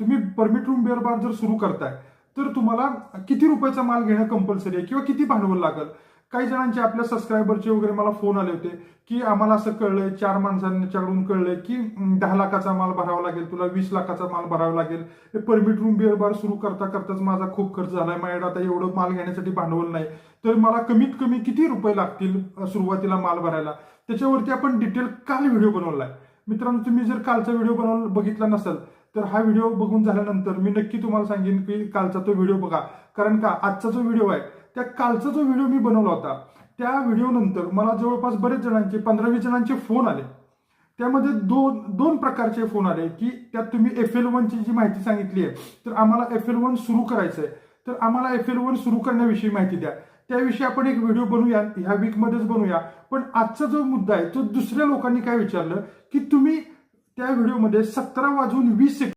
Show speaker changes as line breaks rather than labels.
तुम्ही permit room beer bar जर सुरू करताय तर तुम्हाला किती रुपयाचा माल घेणं कंपल्सरी आहे किंवा किती भांडवल लागेल? काही जणांचे आपल्या सबस्क्रायबरचे वगैरे मला फोन आले होते की आम्हाला असं कळलंय चार माणसांच्याकडून कळलंय की दहा लाखाचा माल भरावा लागेल तुला वीस लाखाचा माल भरावा लागेल. हे परमिट रूम बिअर बार सुरू करता करताच माझा खूप खर्च झालाय. माझ्याकडे आता एवढं माल घेण्यासाठी भांडवल नाही. तर मला कमीत कमी किती रुपये लागतील सुरुवातीला माल भरायला? त्याच्यावरती आपण डिटेल काल व्हिडिओ बनवलाय. मित्रांनो तुम्ही जर कालचा व्हिडिओ बनवला बघितला नसेल तर हा व्हिडिओ बघून झाल्यानंतर मी नक्की तुम्हाला सांगेन की कालचा तो व्हिडिओ बघा. कारण का आजचा जो व्हिडिओ आहे त्या कालचा जो व्हिडिओ मी बनवला होता त्या व्हिडिओनंतर मला जवळपास बरेच जणांचे पंधरा वीस जणांचे फोन आले. त्यामध्ये दोन दोन प्रकारचे फोन आले की त्यात तुम्ही एफ एल वनची जी माहिती सांगितली आहे तर आम्हाला एफ एल वन सुरू करायचं आहे तर आम्हाला एफ एल वन सुरू करण्याविषयी माहिती द्या. त्याविषयी आपण एक व्हिडिओ बनवूया ह्या वीकमध्येच बनवूया. पण आजचा जो मुद्दा आहे तो दुसऱ्या लोकांनी काय विचारलं की तुम्ही त्या व्हिडिओमध्ये सतरा वाजून वीस सेकंद